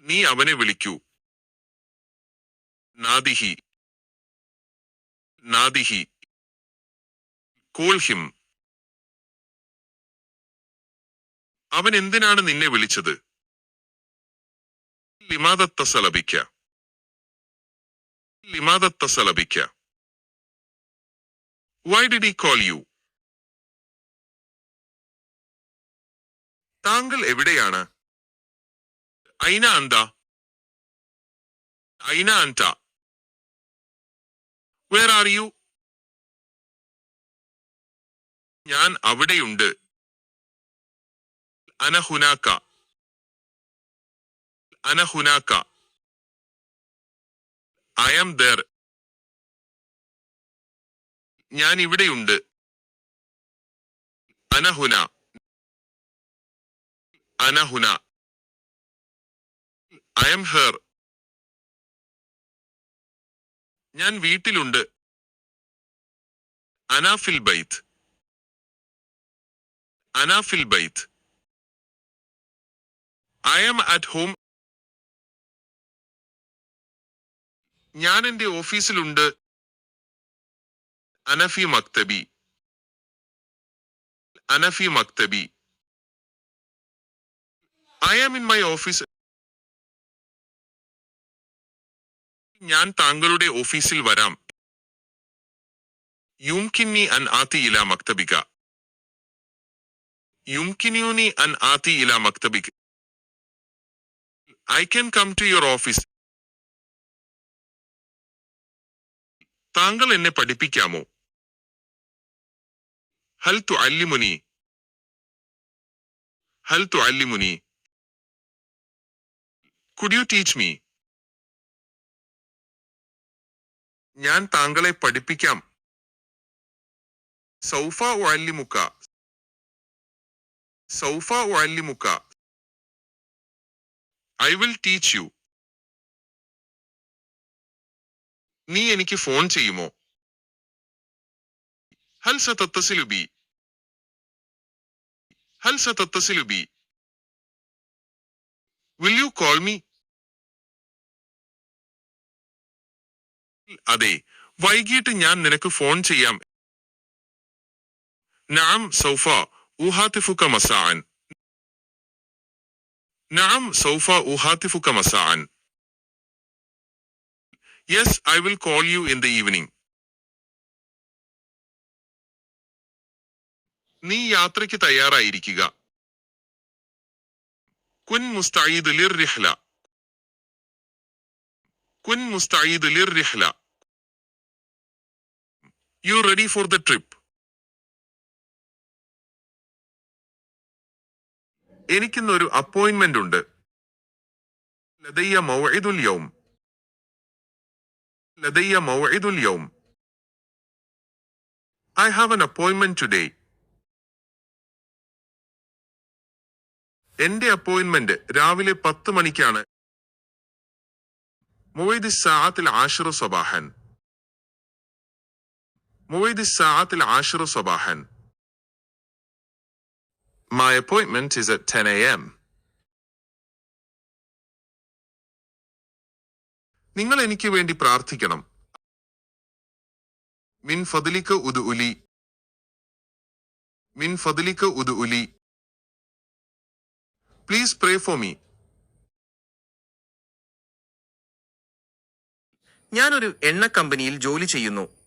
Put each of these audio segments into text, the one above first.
നീ അവനെ വിളിക്കൂ. നാദിഹി. നാദിഹി. Call him. അവൻ എന്തിനാണ് നിന്നെ വിളിച്ചത്? ലിമാദത്തസലബിക്ക ലിമാദത്തസലബിക്ക why did he call you താങ്കൾ എവിടെയാണ്? ഐന anda. Aynı anda. Where are you? ഞാൻ അവിടെയുണ്ട്. അനഹുനാക്ക. അനഹുനാക്ക. ഐ ആം ദർ ഞാൻ ഇവിടെയുണ്ട്. അനഹുന. അനഹുന. ഐ എം ഹെർ ഞാൻ വീട്ടിലുണ്ട്. അനാഫിൽ ബൈത്ത്. അനാഫിൽ ബൈത്ത്. ഐ എം അറ്റ് ഹോം ഞാൻ എന്റെ ഓഫീസിലുണ്ട്. അനഫി മക്തബി. അനഫി മക്തബി. I am in my office ഞാൻ താങ്കളുടെ ഓഫീസിൽ വരാം. യുംകിന്നി അൻ ആത്തി ഇല മക്തബിക. യുംകിനിയുനി അൻ ആത്തി ഇല മക്തബിക. I can come to your office. താങ്കൾ എന്നെ പഠിപ്പിക്കാമോ? ഹൽ തു അല്ലിമുനി. ഹൽ തു അല്ലിമുനി. കുഡ് യു ടീച്ച് മീ ഞാൻ താങ്കളെ പഠിപ്പിക്കാം. സൗഫ വാല്യമുക്ക സൗഫ വാല്യമുക്ക ഐ വിൽ ടീച്ച് യു. നീ എനിക്ക് ഫോൺ ചെയ്യുമോ? ഹൽ തത്തസിലുബി ബി. ഹൽ സതത്തസിലു ബി. വിൽ യു കോൾ മീ അതെ വൈകിട്ട് ഞാൻ നിനക്ക് ഫോൺ ചെയ്യാം. നാം സൗഫ ഊഹാത്തിഫുക്ക മസാൻ. നാം സൗഫ ഊഹാത്തിഫുക്ക മസാൻ. Yes I will call you in the evening നീ യാത്രയ്ക്ക് തയ്യാറായിരിക്കുക. കുൻ മുസ്തഈദ് ലിർ റിഹ്ല. കുൻ മുസ്തഈദ് ലിർ Rihla. You ready for the trip എനിക്കിന്നൊരു appointment ഉണ്ട്. ലതയ്യ മൗഇദുൽ യൗം. ലതയ്യ മൗഇദുൽ യൗം. I have an appointment today എന്റെ അപ്പോയിന്റ്മെന്റ് രാവിലെ പത്ത് മണിക്കാണ്. മൊയ്ദ് സാത്തിൽ ആഷിറു സബാഹൻ. മൊയ്ദ് الساعة العاشرة صباحا. My appointment is at 10 a.m. നിങ്ങൾ എനിക്ക് വേണ്ടി പ്രാർത്ഥിക്കണം മിൻ ഫദലിക ഉദുലി. മിൻ ഫദലിക ഉദു ഉലി പ്ലീസ് പ്രേ ഫോർ മീ ഞാനൊരു എണ്ണ കമ്പനിയിൽ ജോലി ചെയ്യുന്നു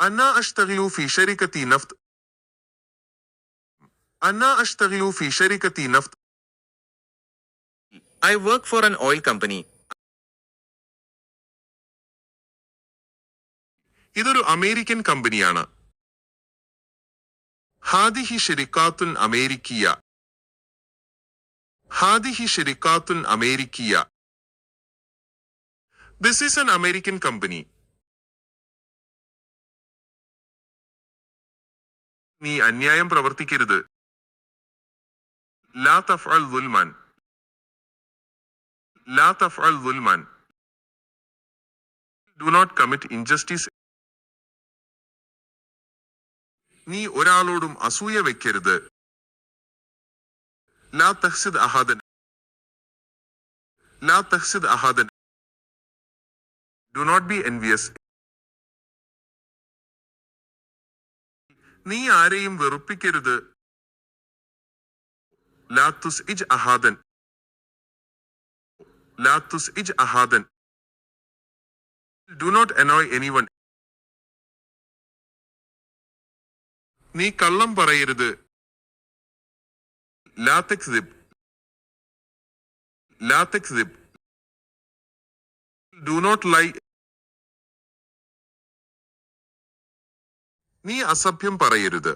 أنا أشتغل في شركة نفط أنا أشتغل في شركة نفط I work for an oil company ഇതൊരു അമേരിക്കൻ കമ്പനിയാണ് ഹാദിഹി ഷെരിക്കാത്തുൻ അമേരിക്കിയ ഹാദിഹി ഷെരിക്കാത്തുൻ അമേരിക്കിയ this is an American company നീ അന്യായം പ്രവർത്തിക്കരുത് ലാ തഫ്അൽ ദുൽമാൻ ലാ തഫ്അൽ ദുൽമാൻ ഡു നോട്ട് കമ്മിറ്റ് ഇൻജസ്റ്റിസ് നീ ഒരാളോടും അസൂയ വെക്കരുത് ലാ തഹ്സിദ് അഹാദൻ ലാ തഹ്സിദ് അഹാദൻ ഡു നോട്ട് ബി എൻവിയസ് നീ ആരെയും വെറുപ്പിക്കരുത്. ലാത്തുസ് ഇജ് അഹാദൻ. ലാത്തുസ് ഇജ് അഹാദൻ. ഡു നോട്ട് annoy എനിവൺ നീ കള്ളം പറയരുത്. ലാ ദിബ് ലാ ദിബ് ഡു നോട്ട് ലൈ നീ അസഭ്യം പറയരുത്.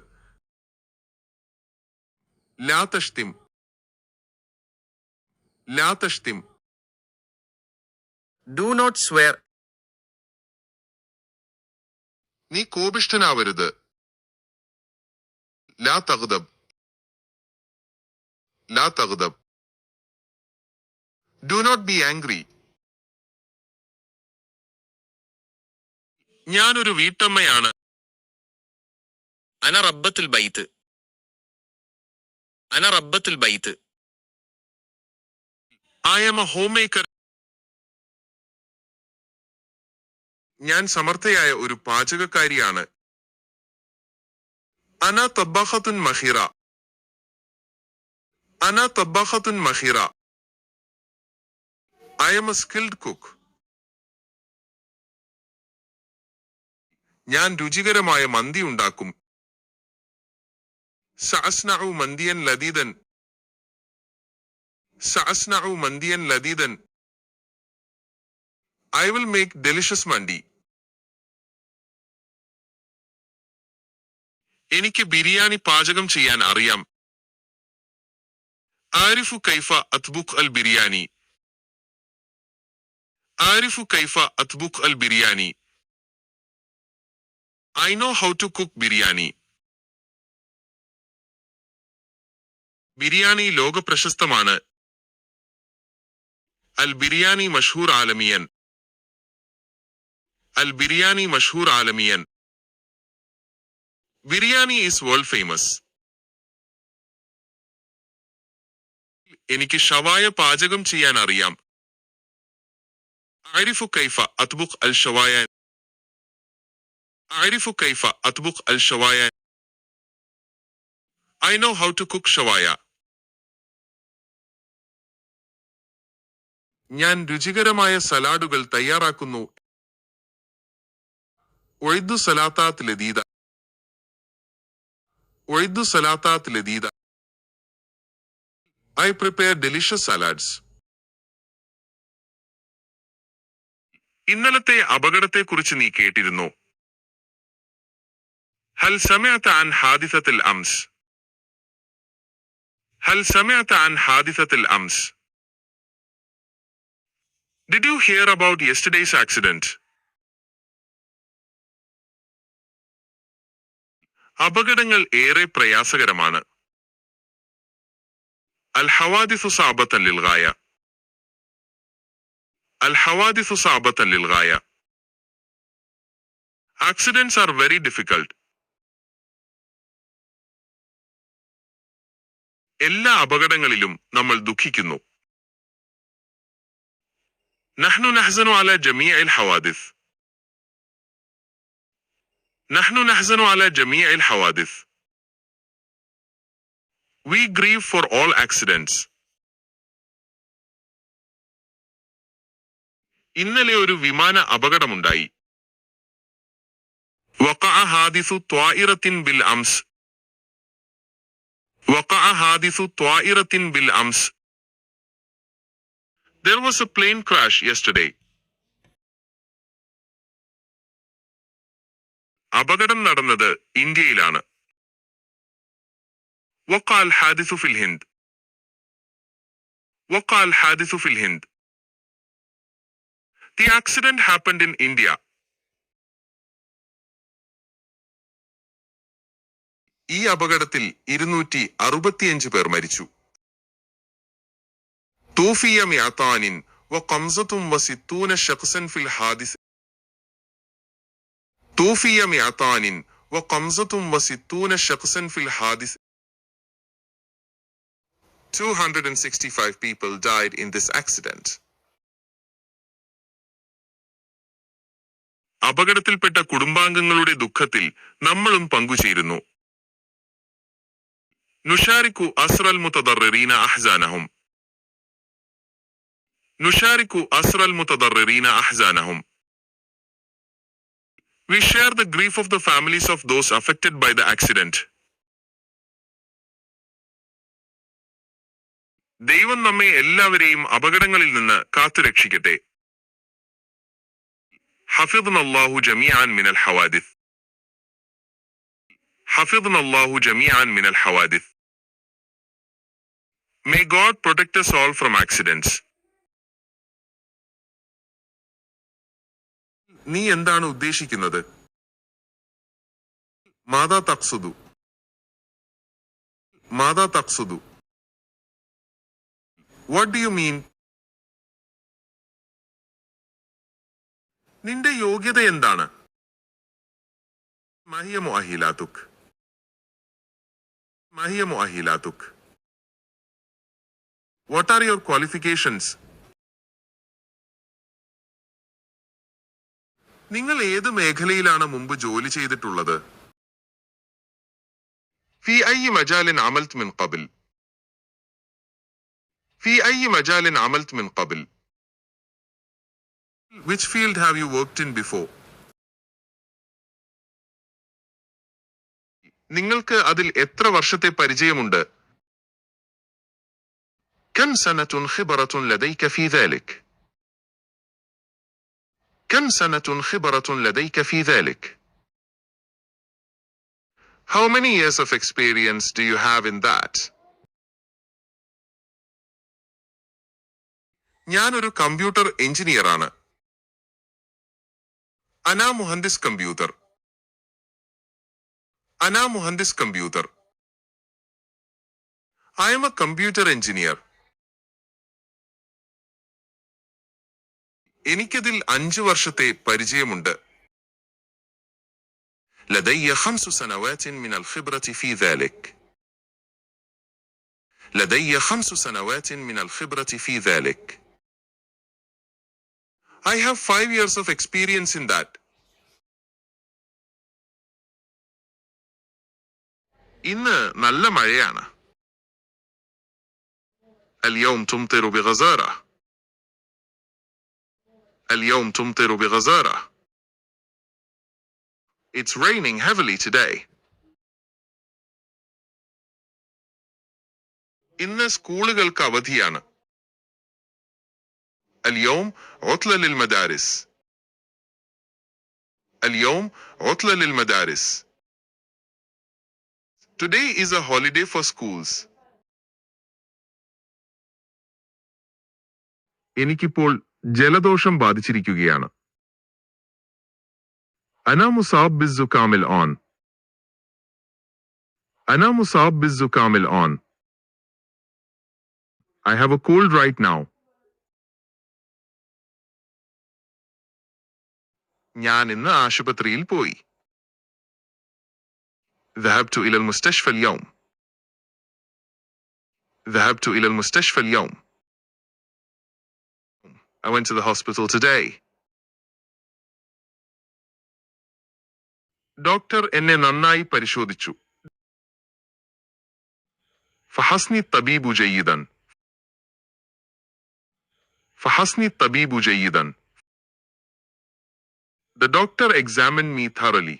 ലാതഷ്തിം. ലാതഷ്തിം. ഡു നോട്ട് സ്വെയർ നീ കോപിഷ്ഠനാവരുത്. ലാ തകുതബ് ലാ തകുതബ് ഡു നോട്ട് ബി ആംഗ്രി ഞാനൊരു വീട്ടമ്മയാണ്. അന റബ്ബത്തുൽ ബൈത്ത് അന റബ്ബത്തുൽ ബൈത്ത് I am a homemaker ഞാൻ സമർത്ഥയായ ഒരു പാചകക്കാരിയാണ്. അന തബാഹത്തുൻ മഹിറ അന തബാഹത്തുൻ മഹിറ I M a skilled cook ഞാൻ രുചികരമായ മന്തി ഉണ്ടാക്കും. സഅസ്നഉ മന്തിയൻ ലദീദൻ സഅസ്നഉ മന്തിയൻ ലദീദൻ I will make delicious മന്തി എനിക്ക് ബിരിയാണി പാചകം ചെയ്യാൻ അറിയാം. ആരിഫു കൈഫ അത്ബുഖ് അൽ ബിരിയാണി. ആരിഫു കൈഫ അത്ബുഖ് അൽ biryani. I know how to cook biryani. Biryani ലോക പ്രശസ്തമാണ് അൽ ബിരിയാണി മഷഹൂർ ആലമിയൻ. അൽ ബിരിയാണി മഷഹൂർ ആലമിയൻ. Biryani is world famous. എനിക്ക് ഷവായ പാചകം ചെയ്യാൻ അറിയാം. ആരിഫു കൈഫ അത്ബുഖ് അൽ ഷവായ. ആരിഫു കൈഫ അത്ബുഖ് അൽ ഷവായ. I know how to cook ഷവായ. ഞാൻ രുചികരമായ സലാഡുകൾ തയ്യാറാക്കുന്നു. ഒഴുതു സലാത്താത്ത് ലതീത ഒഴുതു സലാത്താത്ത് ലതീത ഐ പ്രിപ്പയർ ഡെലിഷ്യസ് സലാഡ്സ്. ഇന്നലത്തെ അപകടത്തെക്കുറിച്ച് നീ കേട്ടിരുന്നു? ഹൽ സമയത്ത് അൻ ഹാദിസത്തിൽ അംസ്. ഹൽ സമയത്ത് അൻ ഹാദിസത്തിൽ അംസ്. Did you hear about yesterday's accident? അപകടങ്ങൾ ഏറെ പ്രയാസകരമാണ്. അൽ ഹവാദിസു സാബത്തൻ ലിൽഗായ. അൽ ഹവാദിസു സാബത്തൻ ലിൽഗായ. ആക്സിഡൻസ് ആർ വെരി ഡിഫിക്കൾട്ട് എല്ലാ അപകടങ്ങളിലും നമ്മൾ ദുഃഖിക്കുന്നു. നഹ്നു നഹ്സനു അല ജമീഅൽ ഹവാദിസ് نحن نحزن على جميع الحوادث. We grieve for all accidents. ഇന്നലെ ഒരു വിമാന അപകടമുണ്ടായി وقع حادث طائرة بالأمس. وقع حادث طائرة بالأمس. There was a plane crash yesterday. അപകടം നടന്നത് ഇന്ത്യയിലാണ്. വക്കാൽ ഹാദിസു ഫിൽ ഹിന്ദ് വക്കാൽ ഹാദിസു ഫിൽ Hind the accident happened in India ഈ അപകടത്തിൽ ഇരുന്നൂറ്റി അറുപത്തിയഞ്ച് പേർ മരിച്ചു. توفي معطان وقمزة وستون شخصا في الحادث توفي معطان وقمزة وستون شخصا في الحادث 265 people died in this accident. അപകടത്തിൽപ്പെട്ട കുടുംബാംഗങ്ങളുടെ ദുഃഖത്തിൽ നമ്മളും പങ്കുചേരുന്നു നുഷാരിക്കു അസ്റൽ മുത്തദറീന അഹ്സാനഹും നുഷാരിക്കു അസ്രൽ മുത്തദറീന അഹ്സാനഹും We share the grief of the families of those affected by the accident. ദൈവം നമ്മെ എല്ലാവരെയും അപകടങ്ങളിൽ നിന്ന് കാത്തുരക്ഷിക്കട്ടെ حفظنا الله جميعا من الحوادث حفظنا الله جميعا من الحوادث May God protect us all from accidents. നീ എന്താണ് ഉദ്ദേശിക്കുന്നത്? മാതാ തക്സുദു മാതാ തക്സുദു വാട്ട് ഡു യു മീൻ നിന്റെ യോഗ്യത എന്താണ്? മഹിയമോ അഹിലാതുക് മഹിയമോ അഹിലാതുക് വാട്ട് ആർ യുവർ ക്വാളിഫിക്കേഷൻസ് നിങ്ങൾ ഏത് മേഖലയിലാണ് മുമ്പ് ജോലി ചെയ്തിട്ടുള്ളത് في أي مجال عملت من قبل؟ في أي مجال عملت من قبل؟ Which field have you worked in before? നിങ്ങൾക്ക് അതിൽ എത്ര വർഷത്തെ പരിചയമുണ്ട് كم سنة خبرة لديك في ذلك؟ كم سنة خبرة لديك في ذلك؟ How many years of experience do you have in that? ഞാനൊരു കമ്പ്യൂട്ടർ എഞ്ചിനീയർ ആണ് അനാ മുഹന്ദിസ് കമ്പ്യൂട്ടർ അനാ മുഹന്ദിസ് computer I am a computer engineer എനിക്കതിൽ അഞ്ചു വർഷത്തെ പരിചയമുണ്ട് لدي خمس سنوات من الخبرة في ذلك. لدي خمس سنوات من الخبرة في ذلك. I have five years of experience in that. ഇന്ന് നല്ല മഴയാണ് اليوم تمطر بغزارة. اليوم تمطر بغزارة. It's raining heavily today. ഇന്ന് സ്കൂളുകൾക്ക് അവധിയാണ് اليوم عطلة للمدارس. اليوم عطلة للمدارس. Today is a holiday for schools. എനിക്കിപ്പോൾ ജലദോഷം ബാധിച്ചിരിക്കുകയാണ് أنا مصاب بالزكام الآن. أنا مصاب بالزكام الآن. I have a cold right now. ഞാൻ ഇന്ന് ആശുപത്രിയിൽ പോയി ذهبت إلى المستشفى اليوم. ذهبت إلى المستشفى اليوم. I went to the hospital today. Doctor എന്നെ നന്നായി പരിശോധിച്ചു ഫഹസ്നി തബീബു ജയ്യിദൻ ഫഹസ്നി തബീബു ജയ്യിദൻ The doctor examined me thoroughly.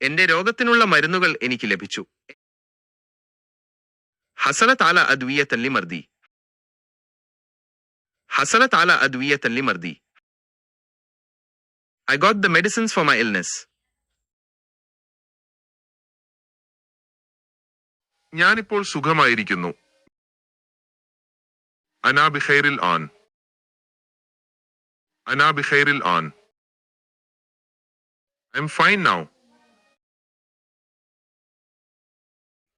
എന്റെ രോഗത്തിനുള്ള മരുന്നുകൾ എനിക്ക് ലഭിച്ചു ഹസല താല അദ്വിയ തല്ലി മർദി ഹസല താല അദ്വിയ തല്ലി മർദി I got the medicines for my illness ഞാനിപ്പോൾ സുഖമായിരിക്കുന്നു അനാ ബിഖൈറിൽ an Ana ബിഖൈറിൽ an I'm fine now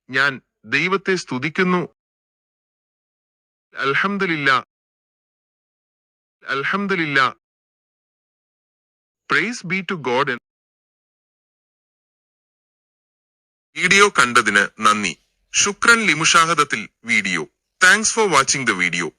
ഞാൻ ദൈവത്തെ സ്തുതിക്കുന്നു. അൽഹംദുലില്ല. അൽഹംദുലില്ല. Praise be to God video കണ്ടതിന് നന്ദി. ശുക്രൻ ലിമുഷാഹദത്തിൽ video. Thanks for watching the video